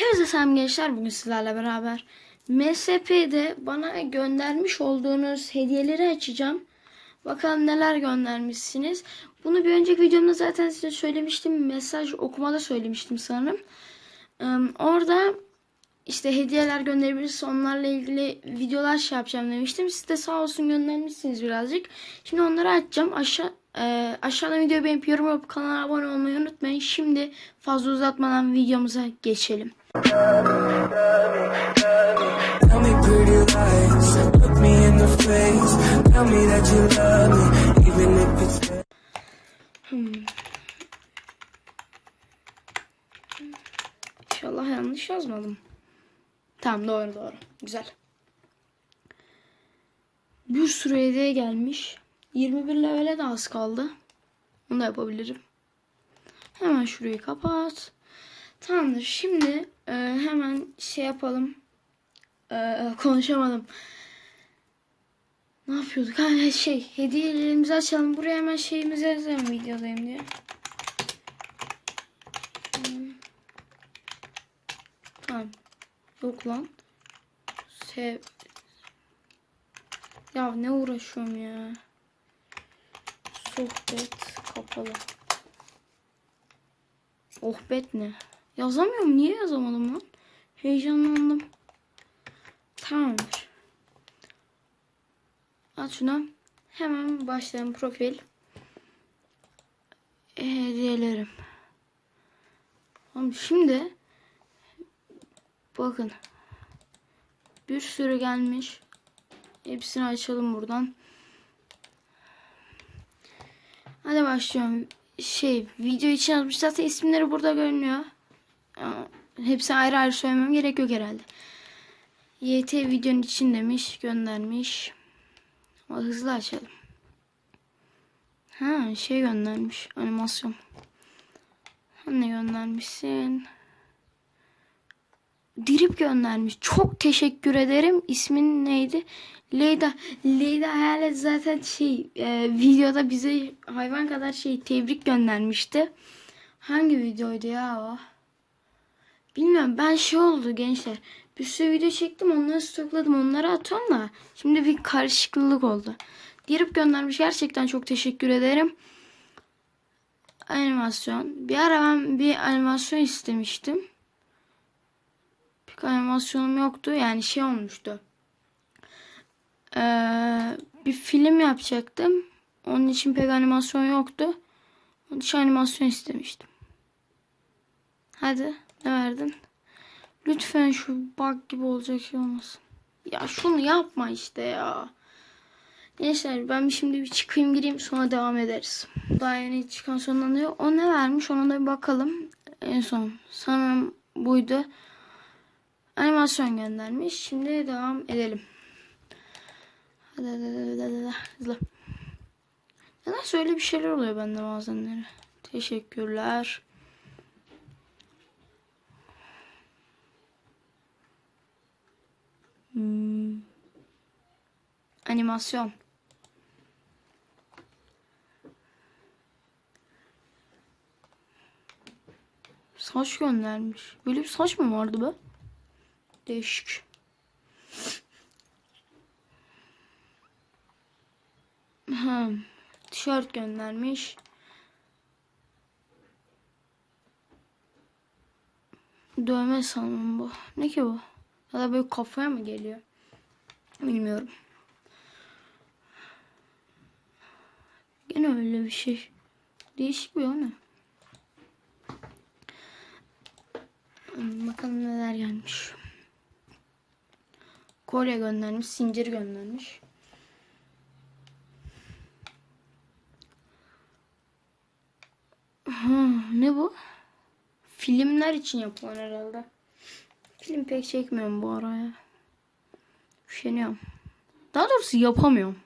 Hepinize selam gençler bugün sizlerle beraber MSP'de bana göndermiş olduğunuz hediyeleri açacağım. Bakalım neler göndermişsiniz. Bunu bir önceki videomda zaten size söylemiştim. Mesaj okumada söylemiştim sanırım. Ee, orada işte hediyeler gönderebilirse onlarla ilgili videolar şey yapacağım demiştim. Siz de sağ olsun göndermişsiniz birazcık. Şimdi onları açacağım. Aşağı e, aşağıdan videoyu beğenip yorum yapıp kanala abone olmayı unutmayın. Şimdi fazla uzatmadan videomuza geçelim. İt's İnşallah yanlış yazmadım. Tamam doğru doğru. Güzel. Bir sürü hediye gelmiş. 21 levele de az kaldı. Onu da yapabilirim. Hemen şurayı kapat. Tamamdır. Şimdi e, hemen şey yapalım. E, konuşamadım. Ne yapıyorduk? Ha, şey hediyelerimizi açalım. Buraya hemen şeyimizi yazalım videodayım diye. Tamam. Yok lan. Sev. Ya ne uğraşıyorum ya. Sohbet kapalı. Ohbet ne? Yazamıyorum. Niye yazamadım lan? Heyecanlandım. Tamamdır. Aç şuna. Hemen başlayalım. Profil. Hediyelerim. Tamam şimdi Bakın. Bir sürü gelmiş. Hepsini açalım buradan. Hadi başlıyorum. Şey video için yazmış. Zaten isimleri burada görünüyor. Hepsi ayrı ayrı söylemem gerek yok herhalde. YT videonun için demiş. Göndermiş. Ama hızlı açalım. Ha şey göndermiş. Animasyon. Ne göndermişsin? Drip göndermiş. Çok teşekkür ederim. İsmin neydi? Leyda. Leyda Hayalet zaten şey e, videoda bize hayvan kadar şey tebrik göndermişti. Hangi videoydu ya o? Bilmiyorum ben şey oldu gençler. Bir sürü video çektim onları stokladım onları atıyorum da. Şimdi bir karışıklık oldu. Drip göndermiş gerçekten çok teşekkür ederim. Animasyon. Bir ara ben bir animasyon istemiştim animasyonum yoktu. Yani şey olmuştu. Ee, bir film yapacaktım. Onun için pek animasyon yoktu. Onun için animasyon istemiştim. Hadi ne verdin? Lütfen şu bug gibi olacak şey olmasın. Ya şunu yapma işte ya. Gençler ben şimdi bir çıkayım gireyim sonra devam ederiz. Daha yeni çıkan sonlanıyor. O ne vermiş ona da bir bakalım. En son sanırım buydu animasyon göndermiş. Şimdi devam edelim. Hadi hadi hadi hadi hızlı. Neden söyle bir şeyler oluyor bende bazenleri. Teşekkürler. Hmm. Animasyon. Saç göndermiş. Böyle bir saç mı vardı be? Değişik. Ha, tişört göndermiş. Dövme sanırım bu. Ne ki bu? Ya da böyle kafaya mı geliyor? Bilmiyorum. Gene öyle bir şey. Değişik bir o ne? Bakalım neler gelmiş. Kolye göndermiş, zincir göndermiş. Ha, ne bu? Filmler için yapılan herhalde. Film pek çekmiyorum bu araya. Üşeniyorum. Daha doğrusu yapamıyorum.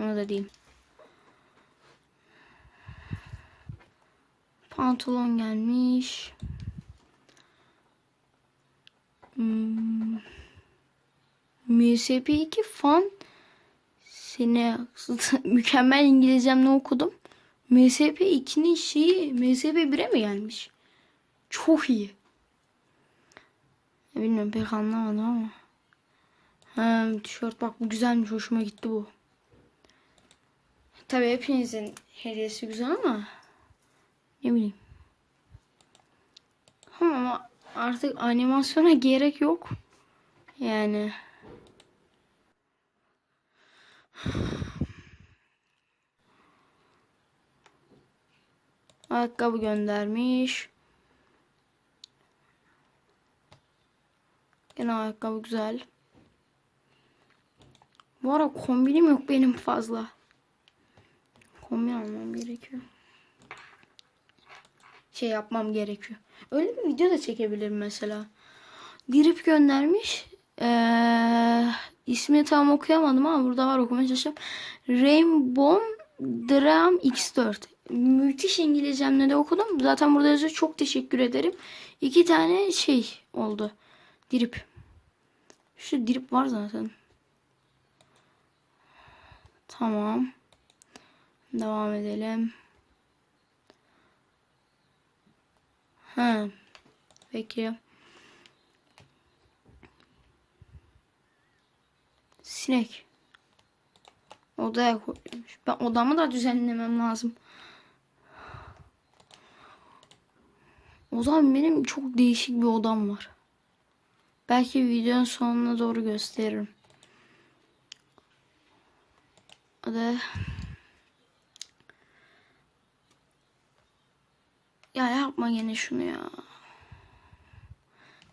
Onu da diyeyim. Pantolon gelmiş. Hmm. MSP2 fan sene mükemmel İngilizcemle okudum. MSP 2'nin şeyi MSP 1'e mi gelmiş? Çok iyi. Bilmiyorum pek anlamadım ama. Ha, tişört bak bu güzelmiş hoşuma gitti bu. Tabii hepinizin hediyesi güzel ama ne bileyim. Ama artık animasyona gerek yok. Yani ayakkabı göndermiş. Gene ayakkabı güzel. Bu ara kombinim yok benim fazla. Kombin almam gerekiyor. Şey yapmam gerekiyor. Öyle bir video da çekebilirim mesela. Girip göndermiş. Ee, ismini tam okuyamadım ama burada var okumaya çalışacağım. Rainbow Dram X4. Müthiş İngilizcemle de okudum. Zaten burada yazıyor. Çok teşekkür ederim. İki tane şey oldu. Drip. Şu drip var zaten. Tamam. Devam edelim. Ha. Peki. Sinek. Odaya koymuş. Ben odamı da düzenlemem lazım. Odam benim çok değişik bir odam var. Belki videonun sonuna doğru gösteririm. Hadi. Ya yapma gene şunu ya.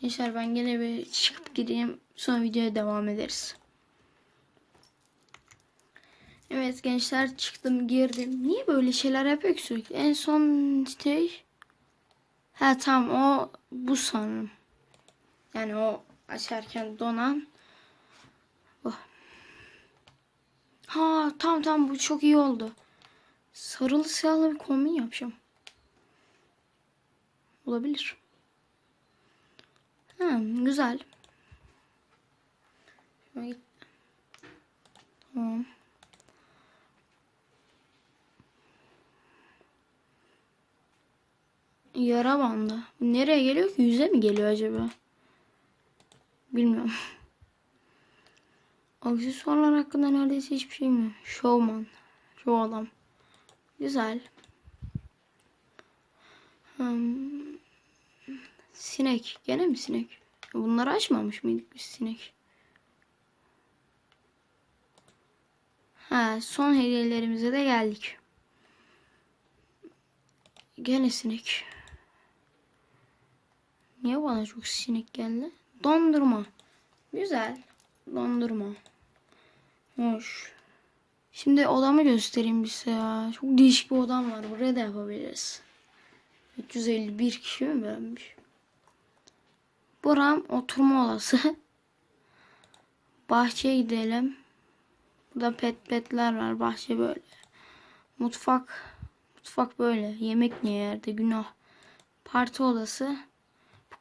Gençler ben gene bir çıkıp gideyim. Sonra videoya devam ederiz. Evet gençler çıktım girdim. Niye böyle şeyler yapıyor ki sürekli? En son şey... Ha tamam o bu sanırım. Yani o açarken donan. Bu. Ha tamam tamam bu çok iyi oldu. Sarılı siyahlı bir kombin yapacağım. Olabilir. Ha, güzel. Tamam. Yara bandı. Nereye geliyor ki? Yüze mi geliyor acaba? Bilmiyorum. Aksesuarlar hakkında neredeyse hiçbir şey bilmiyorum. Showman. Şu adam. Güzel. Hmm. Sinek. Gene mi sinek? Bunları açmamış mıydık biz sinek? Ha, son hediyelerimize de geldik. Gene sinek. Niye bana çok sinek geldi? Dondurma. Güzel. Dondurma. Hoş. Şimdi odamı göstereyim bize ya. Çok değişik bir odam var. Buraya da yapabiliriz. 351 kişi mi beğenmiş? Buram oturma odası. Bahçeye gidelim. Burada pet petler var. Bahçe böyle. Mutfak. Mutfak böyle. Yemek niye yerde? Günah. Parti odası.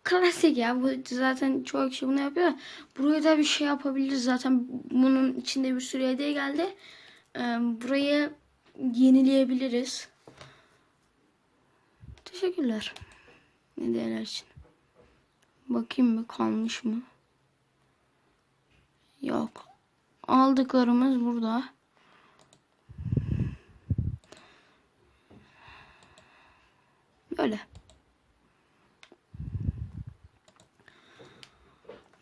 Klasik ya. Bu zaten çoğu kişi bunu yapıyor. Buraya da bir şey yapabiliriz. Zaten bunun içinde bir sürü hediye geldi. Ee, burayı yenileyebiliriz. Teşekkürler. Hediyeler için. Bakayım mı kalmış mı? Yok. Aldıklarımız burada. Böyle.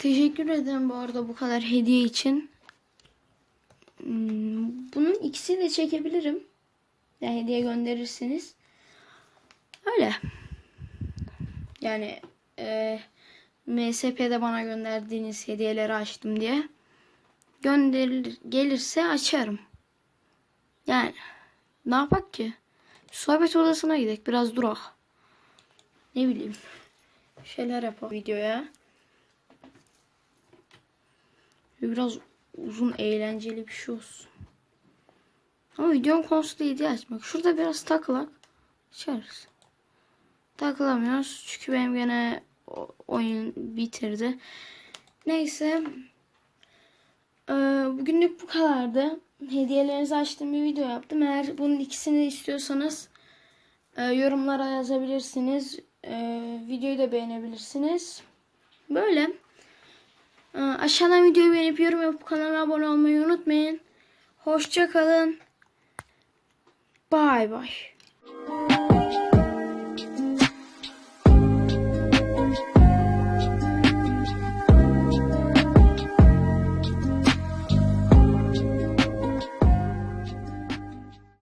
Teşekkür ederim bu arada bu kadar hediye için. Hmm, Bunun ikisini de çekebilirim. Yani hediye gönderirsiniz. Öyle. Yani e, MSP'de bana gönderdiğiniz hediyeleri açtım diye. Gönderilir gelirse açarım. Yani ne yapak ki? Sohbet odasına gidelim. Biraz durak. Ne bileyim. Şeyler yapalım videoya. Biraz uzun eğlenceli bir şey olsun. Ama videonun konusu da hediye açmak. Şurada biraz takılak. Açarız. Takılamıyoruz. Çünkü benim gene oyun bitirdi. Neyse. Ee, bugünlük bu kadardı. Hediyelerinizi açtığım bir video yaptım. Eğer bunun ikisini istiyorsanız e, yorumlara yazabilirsiniz. E, videoyu da beğenebilirsiniz. Böyle. Ee, Aşağıdan videoyu beğenip yorum yapıp kanala abone olmayı unutmayın. Hoşça kalın. Bay bay.